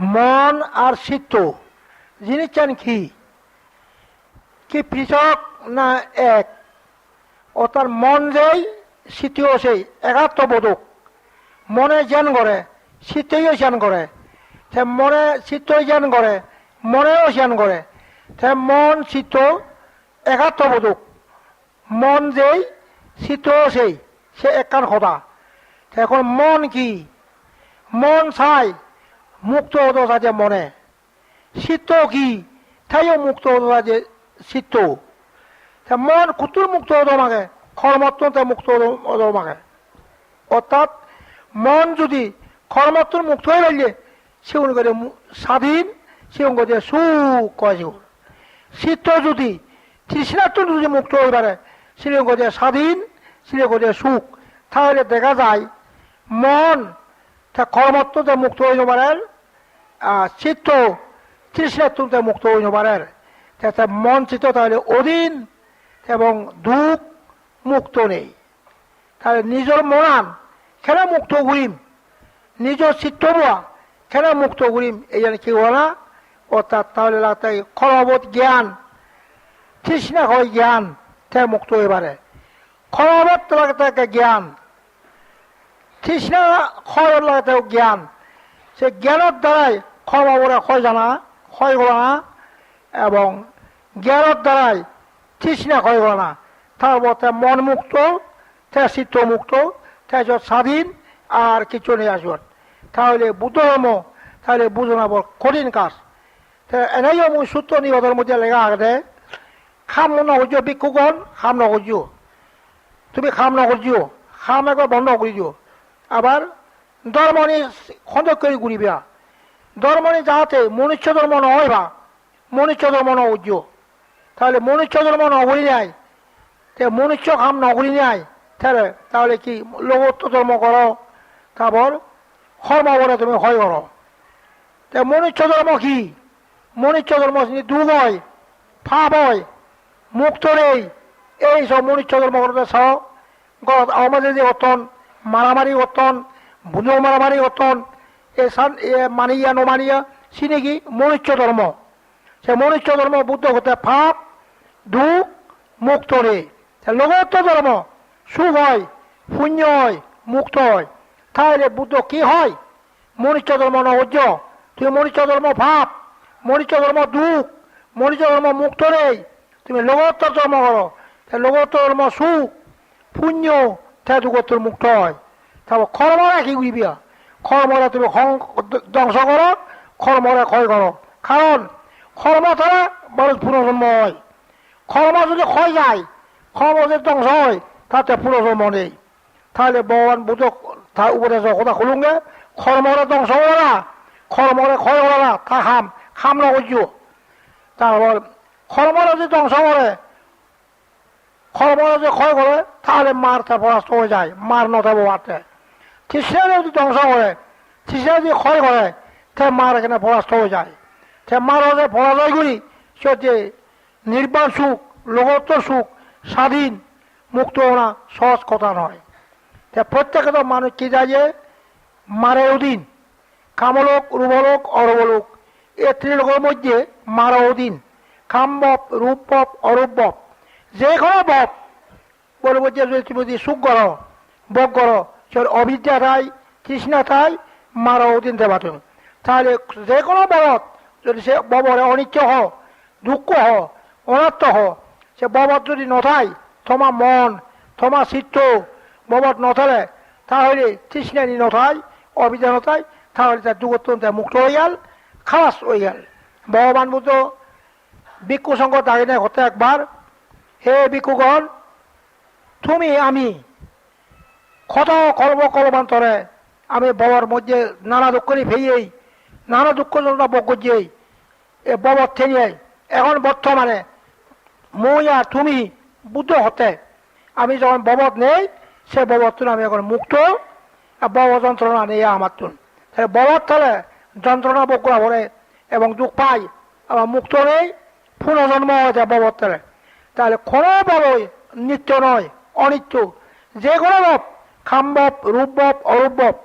মন আর চিত্ত জিনিসটান কি কি পৃথক না এক অর্থাৎ মন যেই চিত্তও সেই একাত্মবোধক মনে জ্ঞান করে চিত্তইও জ্ঞান করে সে মনে চিত্তই জ্ঞান করে মনেও জ্ঞান করে সে মন চিত্ত একাত্মবোধক মন যেই চিত্তও সেই, সে একান কথা এখন মন কি? মন মুক্ত হতো যে মনে। চিত্ত কি তাইও মুক্ত হতো যে চিত্ত তা মন কুতুর মুক্ত আমাকে কর্মত্বতে মুক্ত আমাকে অর্থাৎ মন যদি কর্মত্বর মুক্ত হয়ে গেলে সে অনুযায়ী স্বাধীন, সে অনুযায়ী সুখ কয় চিত্ত যদি তৃষ্ণাত্ম যদি মুক্ত হয়ে পারে সে স্বাধীন সে অনুযায়ী সুখ। তাহলে দেখা যায়, মন তা কর্মত্বতে মুক্ত হইতে পারে চিত্ত তৃষ্ণাত্মতে মুক্ত হইতে পারে তাতে মন চিত্ত তাহলে অধীন এবং দুঃখ মুক্ত নেই। তাহলে নিজের মনান কেন মুক্ত ঘুরিম নিজের চিত্ত বোয়া কেন মুক্ত ঘুরিম এই জন্য কি না অর্থাৎ তাহলে ক্ষণবোধ জ্ঞান, তৃষ্ণা হয় জ্ঞান, তে মুক্ত হয়ে পারে ক্ষণবোধ লাগতে জ্ঞান, তৃষ্ণা ক্ষয় লাগতে জ্ঞান। সে জ্ঞানের দ্বারাই ক্ষমাবরে ক্ষয় জানা, ক্ষয় করা এবং জ্ঞানের দ্বারাই তৃষ্ণা ক্ষয় না। তারপর তে মন মুক্ত তে চিত্ত মুক্ত তে স্বাধীন আর কিছু নেই আসবেন তাহলে বুদ্ধ ধর্ম তাহলে বুঝনা বড় কঠিন কাজ। তে এনেও মুই সূত্র নিবাদের মধ্যে লেখা আছে, খাম নকরছ ভিক্ষুগণ, খাম নকরছ তুমি খাম নকরছ খাম একবার বন্ধ করে দিও। আবার ধর্মনি খন্দক করে ঘুরিবা ধর্মনি যাহাতে মনুষ্য ধর্ম নয় বা মনুষ্য ধর্ম নজ্য তাহলে মনুষ্য ধর্ম নগরী নেয় তে মনুষ্য খাম নগরী নেয় তাহলে তাহলে কি লোকত্ব ধর্ম করো? তারপর কর্ম করে তুমি হয় করো। তে মনুষ্য ধর্ম কি? মনুষ্য ধর্ম দুঃখ হয় ফাপ হয়, মুক্ত নেই, এই সব মনুষ্য ধর্ম করতে চাও। আমাদের যে অতন মারামারি অতন বুনো মারামারি অতন এ সান এ মানিয়া নমানিয়া সিনে কি? মনুষ্য ধর্ম সে মনুষ্য ধর্ম বুদ্ধ হতে ফাপ দুঃখ, মুক্ত নেই লগত্ব ধর্ম, সুখ হয় শূন্য হয়, মুক্ত হয়। তাহলে বুদ্ধ কি হয়? মনুষ্য ধর্ম নজ্য তুমি মনুষ্য ধর্ম ভাব মনুষ্য ধর্ম দুঃখ মনুষ্য ধর্ম মুক্ত নেই তুমি লগত্ব ধর্ম করো। লগত্ব ধর্ম সুখ, পুণ্য তে দুগত্তর মুক্ত হয়। তারপর কর্মরা কি বুঝবিয়া কর্মরা তুমি ধ্বংস করো কর্মরা ক্ষয় করো। কারণ কর্ম ছাড়া মানুষ পুনর্জন্ম হয়। কর্ম যদি ক্ষয় যায় কর্ম যদি ধ্বংস হয়, তাতে পুনর্জন্ম নেই। তাহলে ভগবান বুদ্ধ তার উপদেশ কথা খুলুঙ্গে কর্মরে ধ্বংস করে না কর্মরে ক্ষয় করে না, তা খাম খাম না করছ তারপর কর্মরে যদি ধ্বংস করে কর্মরে যদি ক্ষয় করে, তাহলে মার পরাস্ত হয়ে যায়, মার নথাব মারতে। তৃষ্ণা যদি ধ্বংস করে তৃষ্ণা যদি ক্ষয় করে, তে মার এখানে পরাস্ত হয়ে যায়। সে মার হচ্ছে পরাজয় করি, সে যে নির্বাণ সুখ, লোকত্ব সুখ, স্বাধীন, মুক্ত হওয়া সহজ কথা নয়। তা প্রত্যেকে তো মানুষ কি যায় যে, মারে অধীন কামলোক, রূপলোক, অরূপলোক, এ ত্রিলোকের মধ্যে মারা অধীন কামবপ রূপবপ অরূপবপ যে কোনো বপ। বলব যে তুমি সুখ করো বক করো সে অবিদ্যা থাই তৃষ্ণা থাই মারা অধীন দেবা তুমি তাহলে যে কোনো বলত যদি সে ববরে অনিচ্ছ হ, দুঃখ হ, অনাত্ম হ, সে ববত যদি নথায় তোমার মন তোমার চিত্ত ববত নথলে তাহলে তৃষ্ণানি নথায় অবিদ্যা নথায় তাহলে তার দুগত্ব মুক্ত হয়ে গেল, খালাস হয়ে গেল। ভগবান বুদ্ধ ভিক্ষু সঙ্গ দাঁড়িয়ে হতে একবার, হে ভিক্ষুগণ, তুমি আমি কত কর্ম কর্মান্তরে আমি বাবার মধ্যে নানা দুঃখনি ফেয়েই নানা দুঃখ যন্ত্রণা ভোগ করছেই এ বাবার থেকে এখন বর্তমানে মই আর তুমি বুদ্ধ হতে। আমি যখন ববত নেই, সে ববত আমি এখন মুক্ত বব যন্ত্রণা নেই আমার তুন তাহলে ববত তাহলে যন্ত্রণা ভোগ করা এবং দুঃখ পাই, আবার মুক্ত নেই, পুনর্জন্ম হয়েছে ববত তাহলে তাহলে কোনো ববই নিত্য নয়, অনিত্য। যে কোনো বপ খাম্বপ রূপবপ অরূপবপ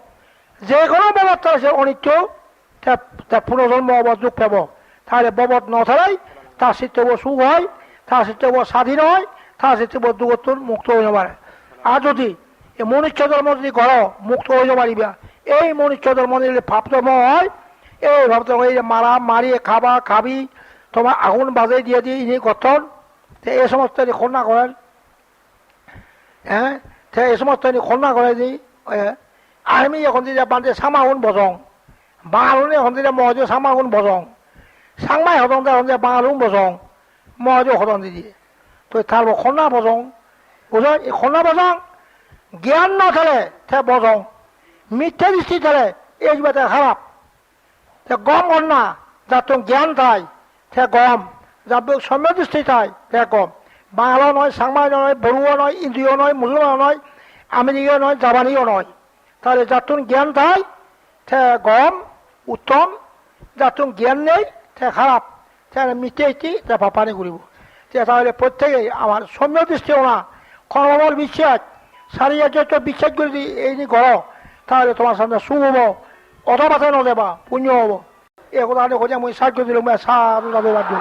যে কোনো ববত তাহলে সে অনিত্য পুনর্জন্ম দুঃখ পাব। তাহলে ববত নথারাই তার চিত্তব সুখ হয়, তার চিত্তব স্বাধীন হয়, তার চিত্তব দুগতর মুক্ত হয়ে পারে আর যদি এই মনুষ্য ধর্ম যদি ঘর মুক্ত হয়ে পারিবা এই মনুষ্য ধর্ম যদি ভাব ধর্ম হয়, এই ভাব ধর্ম এই মারা, মারিয়ে খাবা, খাবি, তোমার আগুন বাজে দিয়ে দিয়ে ইনি গঠন এই সমস্ত কন্যা করেন হ্যাঁ তো এই সমস্ত যদি কন্যা করে দি আমি এখন যদি বান্ধে সামাগুন বজং। বাঙালুন এখন যদি মহাজ সামাগুন বজং। সাংমাই হদং এখন যে বাঙালুন বজং, মহাজ হদং দিদি তো তার কন্যা বজং। বুঝো এই কন্যা বজং জ্ঞান না থাকলে তে বজং, মিথ্যা দৃষ্টি থাকলে এই কিবা খারাপ তে গম কন্যা যার জ্ঞান থাই তে গম যার সম্য দৃষ্টি থাই তে গম। বাঙালো নয় সাংমাই নয়, বড়ুয়া নয়, ইন্দ্রিয় নয় মুসলমান নয় আমেরিকা নয় জাপানিও নয়। তাহলে তো জ্ঞান থাই গম, উত্তম। তো জ্ঞান নেই তে খারাপ। মিথ্যে ইতি তে পাপানি করিব। তে তাহলে প্রত্যেকেই আমার সৌম্য দৃষ্টি না, কর্মবল বিশ্বাস সারিয়া যত বিশ্বাস করে দি এই যে ঘর তাহলে তোমার সামনে সুখ হব মাথায় নদেবা পুণ্য হব। এই কথা খোঁজে মই সাহায্য দিলো মই সাধু